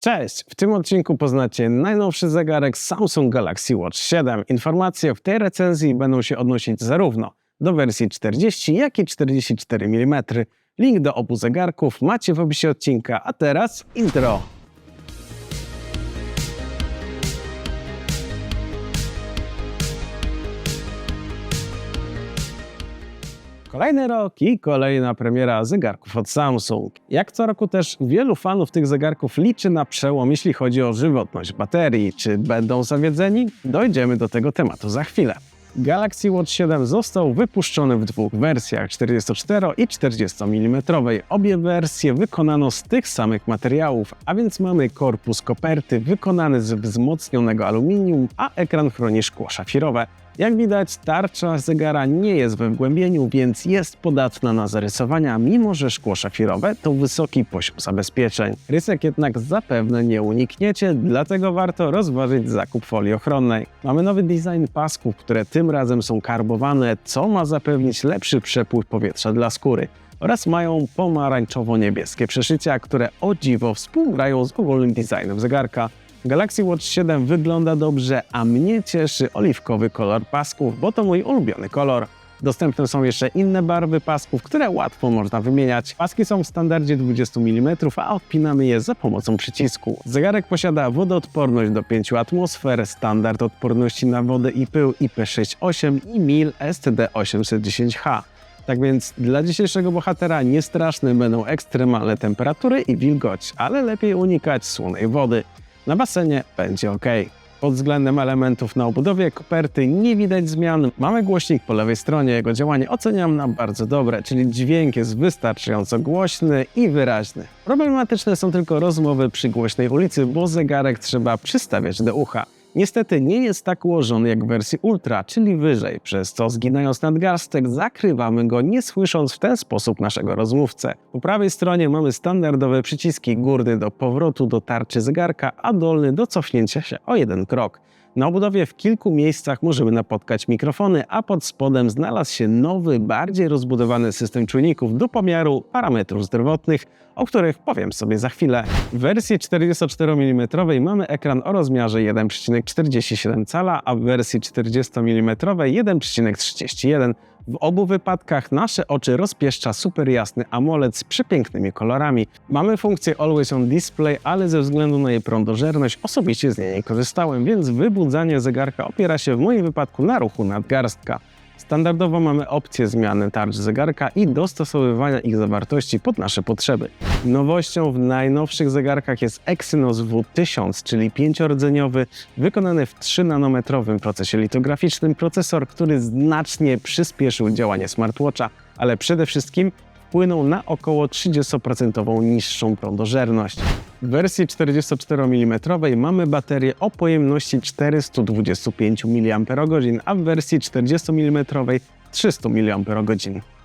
Cześć! W tym odcinku poznacie najnowszy zegarek Samsung Galaxy Watch 7. Informacje w tej recenzji będą się odnosić zarówno do wersji 40, jak i 44 mm. Link do obu zegarków macie w opisie odcinka, a teraz intro. Kolejny rok i kolejna premiera zegarków od Samsung. Jak co roku też wielu fanów tych zegarków liczy na przełom, jeśli chodzi o żywotność baterii. Czy będą zawiedzeni? Dojdziemy do tego tematu za chwilę. Galaxy Watch 7 został wypuszczony w dwóch wersjach 44 i 40 mm. Obie wersje wykonano z tych samych materiałów, a więc mamy korpus koperty wykonany z wzmocnionego aluminium, a ekran chroni szkło szafirowe. Jak widać, tarcza zegara nie jest we wgłębieniu, więc jest podatna na zarysowania, mimo że szkło szafirowe to wysoki poziom zabezpieczeń. Rysek jednak zapewne nie unikniecie, dlatego warto rozważyć zakup folii ochronnej. Mamy nowy design pasków, które tym razem są karbowane, co ma zapewnić lepszy przepływ powietrza dla skóry oraz mają pomarańczowo-niebieskie przeszycia, które o dziwo współgrają z ogólnym designem zegarka. Galaxy Watch 7 wygląda dobrze, a mnie cieszy oliwkowy kolor pasków, bo to mój ulubiony kolor. Dostępne są jeszcze inne barwy pasków, które łatwo można wymieniać. Paski są w standardzie 20 mm, a odpinamy je za pomocą przycisku. Zegarek posiada wodoodporność do 5 atmosfer, standard odporności na wodę i pył IP68 i MIL STD810H. Tak więc dla dzisiejszego bohatera niestraszne będą ekstremalne temperatury i wilgoć, ale lepiej unikać słonej wody. Na basenie będzie ok. Pod względem elementów na obudowie koperty nie widać zmian. Mamy głośnik po lewej stronie, jego działanie oceniam na bardzo dobre, czyli dźwięk jest wystarczająco głośny i wyraźny. Problematyczne są tylko rozmowy przy głośnej ulicy, bo zegarek trzeba przystawiać do ucha. Niestety nie jest tak ułożony jak w wersji Ultra, czyli wyżej, przez co zginając nadgarstek zakrywamy go nie słysząc w ten sposób naszego rozmówcę. Po prawej stronie mamy standardowe przyciski, górny do powrotu do tarczy zegarka, a dolny do cofnięcia się o jeden krok. Na obudowie w kilku miejscach możemy napotkać mikrofony, a pod spodem znalazł się nowy, bardziej rozbudowany system czujników do pomiaru parametrów zdrowotnych, o których powiem sobie za chwilę. W wersji 44 mm mamy ekran o rozmiarze 1,47 cala, a w wersji 40 mm 1,31 w obu wypadkach nasze oczy rozpieszcza super jasny AMOLED z przepięknymi kolorami. Mamy funkcję Always On Display, ale ze względu na jej prądożerność osobiście z niej nie korzystałem, więc wybudzanie zegarka opiera się w moim wypadku na ruchu nadgarstka. Standardowo mamy opcję zmiany tarcz zegarka i dostosowywania ich zawartości pod nasze potrzeby. Nowością w najnowszych zegarkach jest Exynos W1000, czyli pięciordzeniowy, wykonany w 3-nanometrowym procesie litograficznym procesor, który znacznie przyspieszył działanie smartwatcha, ale przede wszystkim wpłynął na około 30% niższą prądożerność. W wersji 44 mm mamy baterię o pojemności 425 mAh, a w wersji 40 mm 300 mAh,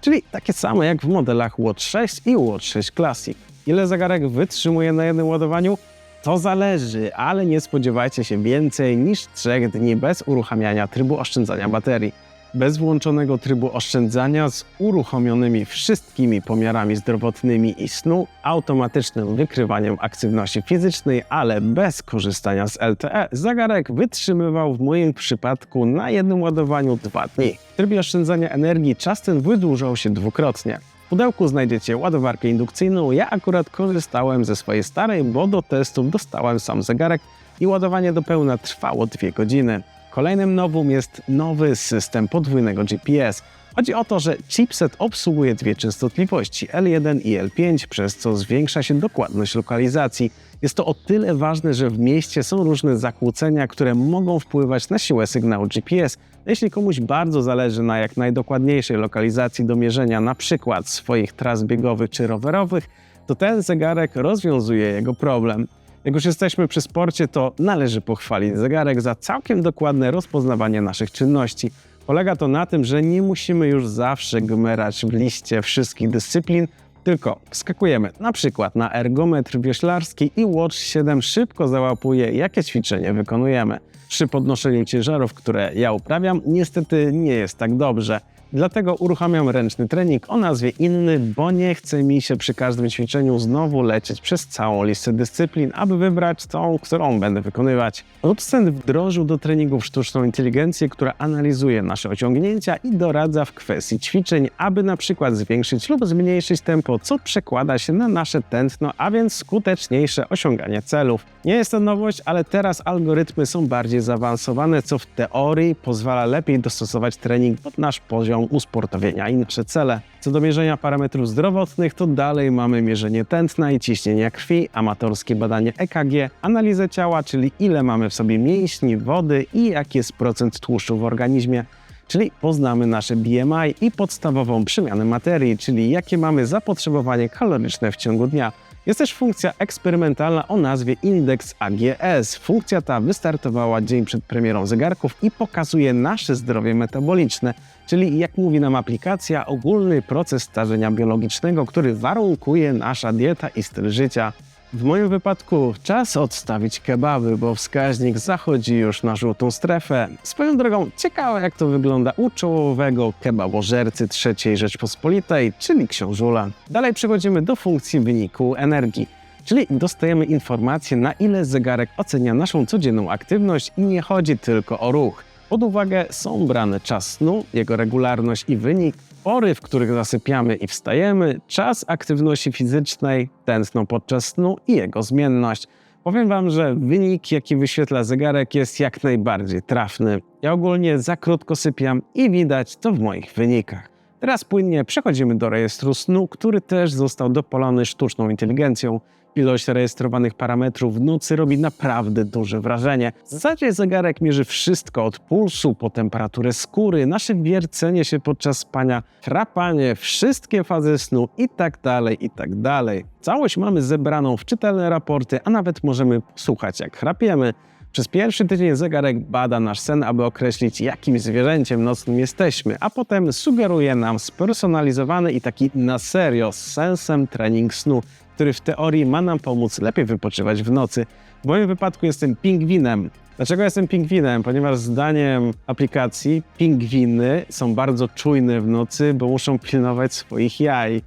czyli takie same jak w modelach Watch 6 i Watch 6 Classic. Ile zegarek wytrzymuje na jednym ładowaniu? To zależy, ale nie spodziewajcie się więcej niż 3 dni bez uruchamiania trybu oszczędzania baterii bez włączonego trybu oszczędzania z uruchomionymi wszystkimi pomiarami zdrowotnymi i snu, automatycznym wykrywaniem aktywności fizycznej, ale bez korzystania z LTE, zegarek wytrzymywał w moim przypadku na jednym ładowaniu 2 dni. W trybie oszczędzania energii czas ten wydłużał się dwukrotnie. W pudełku znajdziecie ładowarkę indukcyjną. Ja akurat korzystałem ze swojej starej, bo do testów dostałem sam zegarek i ładowanie do pełna trwało 2 godziny. Kolejnym nowum jest nowy system podwójnego GPS. Chodzi o to, że chipset obsługuje dwie częstotliwości L1 i L5, przez co zwiększa się dokładność lokalizacji. Jest to o tyle ważne, że w mieście są różne zakłócenia, które mogą wpływać na siłę sygnału GPS. Jeśli komuś bardzo zależy na jak najdokładniejszej lokalizacji do mierzenia np. swoich tras biegowych czy rowerowych, to ten zegarek rozwiązuje jego problem. Jak już jesteśmy przy sporcie, to należy pochwalić zegarek za całkiem dokładne rozpoznawanie naszych czynności. Polega to na tym, że nie musimy już zawsze gmerać w liście wszystkich dyscyplin, tylko wskakujemy na przykład na ergometr wioślarski i Watch 7 szybko załapuje, jakie ćwiczenie wykonujemy. Przy podnoszeniu ciężarów, które ja uprawiam, niestety nie jest tak dobrze. Dlatego uruchamiam ręczny trening o nazwie inny, bo nie chce mi się przy każdym ćwiczeniu znowu lecieć przez całą listę dyscyplin, aby wybrać tą, którą będę wykonywać. Obscent wdrożył do treningów sztuczną inteligencję, która analizuje nasze osiągnięcia i doradza w kwestii ćwiczeń, aby na przykład zwiększyć lub zmniejszyć tempo, co przekłada się na nasze tętno, a więc skuteczniejsze osiąganie celów. Nie jest to nowość, ale teraz algorytmy są bardziej zaawansowane, co w teorii pozwala lepiej dostosować trening pod nasz poziom usportowienia i nasze cele. Co do mierzenia parametrów zdrowotnych, to dalej mamy mierzenie tętna i ciśnienia krwi, amatorskie badanie EKG, analizę ciała, czyli ile mamy w sobie mięśni, wody i jaki jest procent tłuszczu w organizmie czyli poznamy nasze BMI i podstawową przemianę materii, czyli jakie mamy zapotrzebowanie kaloryczne w ciągu dnia. Jest też funkcja eksperymentalna o nazwie Index AGS. Funkcja ta wystartowała dzień przed premierą zegarków i pokazuje nasze zdrowie metaboliczne, czyli jak mówi nam aplikacja, ogólny proces starzenia biologicznego, który warunkuje nasza dieta i styl życia. W moim wypadku czas odstawić kebaby, bo wskaźnik zachodzi już na żółtą strefę. Swoją drogą, ciekawe jak to wygląda u czołowego kebabożercy III Rzeczpospolitej, czyli książula. Dalej przechodzimy do funkcji wyniku energii. Czyli dostajemy informację, na ile zegarek ocenia naszą codzienną aktywność i nie chodzi tylko o ruch. Pod uwagę są brane czas snu, jego regularność i wynik, pory, w których zasypiamy i wstajemy, czas aktywności fizycznej, tętno podczas snu i jego zmienność. Powiem Wam, że wynik, jaki wyświetla zegarek, jest jak najbardziej trafny. Ja ogólnie za krótko sypiam i widać to w moich wynikach. Teraz płynnie przechodzimy do rejestru snu, który też został dopolony sztuczną inteligencją. Ilość rejestrowanych parametrów w nocy robi naprawdę duże wrażenie. W zasadzie zegarek mierzy wszystko od pulsu po temperaturę skóry, nasze wiercenie się podczas spania, chrapanie, wszystkie fazy snu i tak dalej, i tak. Całość mamy zebraną w czytelne raporty, a nawet możemy posłuchać jak chrapiemy. Przez pierwszy tydzień zegarek bada nasz sen, aby określić, jakim zwierzęciem nocnym jesteśmy, a potem sugeruje nam spersonalizowany i taki na serio z sensem trening snu, który w teorii ma nam pomóc lepiej wypoczywać w nocy. W moim wypadku jestem pingwinem. Dlaczego jestem pingwinem? Ponieważ zdaniem aplikacji pingwiny są bardzo czujne w nocy, bo muszą pilnować swoich jaj.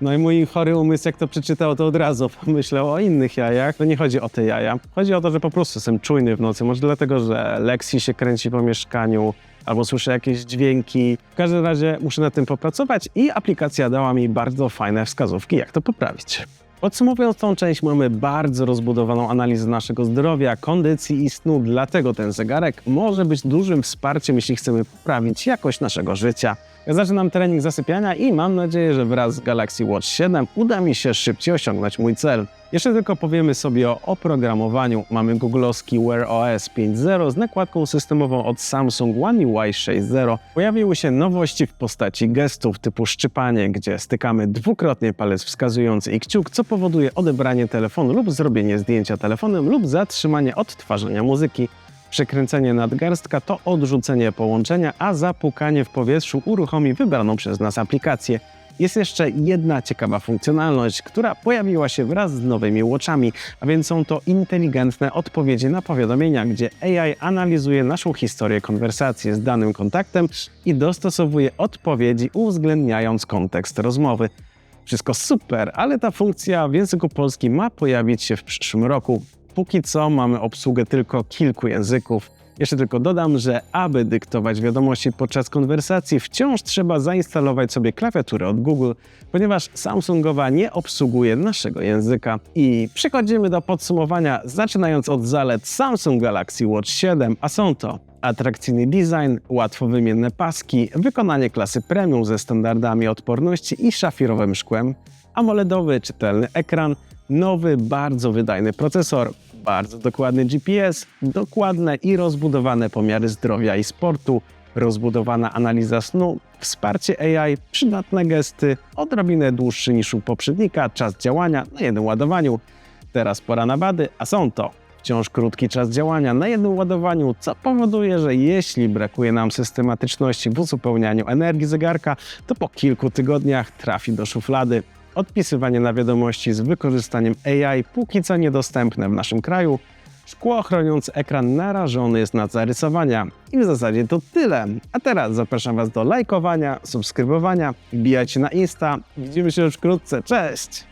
No i mój chory umysł, jak to przeczytał, to od razu pomyślał o innych jajach. To nie chodzi o te jaja. Chodzi o to, że po prostu jestem czujny w nocy. Może dlatego, że Lexi się kręci po mieszkaniu, albo słyszę jakieś dźwięki. W każdym razie muszę nad tym popracować i aplikacja dała mi bardzo fajne wskazówki, jak to poprawić. Podsumowując tą część, mamy bardzo rozbudowaną analizę naszego zdrowia, kondycji i snu, dlatego ten zegarek może być dużym wsparciem, jeśli chcemy poprawić jakość naszego życia. Ja zaczynam trening zasypiania i mam nadzieję, że wraz z Galaxy Watch 7 uda mi się szybciej osiągnąć mój cel. Jeszcze tylko powiemy sobie o oprogramowaniu. Mamy googlowski Wear OS 5.0 z nakładką systemową od Samsung One UI 6.0. Pojawiły się nowości w postaci gestów typu szczypanie, gdzie stykamy dwukrotnie palec wskazujący i kciuk, co powoduje odebranie telefonu lub zrobienie zdjęcia telefonem lub zatrzymanie odtwarzania muzyki. Przekręcenie nadgarstka to odrzucenie połączenia, a zapukanie w powietrzu uruchomi wybraną przez nas aplikację. Jest jeszcze jedna ciekawa funkcjonalność, która pojawiła się wraz z nowymi watchami, a więc są to inteligentne odpowiedzi na powiadomienia, gdzie AI analizuje naszą historię konwersacji z danym kontaktem i dostosowuje odpowiedzi uwzględniając kontekst rozmowy. Wszystko super, ale ta funkcja w języku polskim ma pojawić się w przyszłym roku. Póki co mamy obsługę tylko kilku języków. Jeszcze tylko dodam, że aby dyktować wiadomości podczas konwersacji, wciąż trzeba zainstalować sobie klawiaturę od Google, ponieważ Samsungowa nie obsługuje naszego języka. I przechodzimy do podsumowania, zaczynając od zalet Samsung Galaxy Watch 7, a są to atrakcyjny design, łatwo wymienne paski, wykonanie klasy premium ze standardami odporności i szafirowym szkłem, AMOLEDowy czytelny ekran, nowy, bardzo wydajny procesor, bardzo dokładny GPS, dokładne i rozbudowane pomiary zdrowia i sportu, rozbudowana analiza snu, wsparcie AI, przydatne gesty, odrobinę dłuższy niż u poprzednika, czas działania na jednym ładowaniu. Teraz pora na bady, a są to wciąż krótki czas działania na jednym ładowaniu, co powoduje, że jeśli brakuje nam systematyczności w uzupełnianiu energii zegarka, to po kilku tygodniach trafi do szuflady. Odpisywanie na wiadomości z wykorzystaniem AI póki co niedostępne w naszym kraju. Szkło chroniące ekran narażony jest na zarysowania. I w zasadzie to tyle. A teraz zapraszam Was do lajkowania, subskrybowania, wbijajcie na Insta. Widzimy się już wkrótce. Cześć!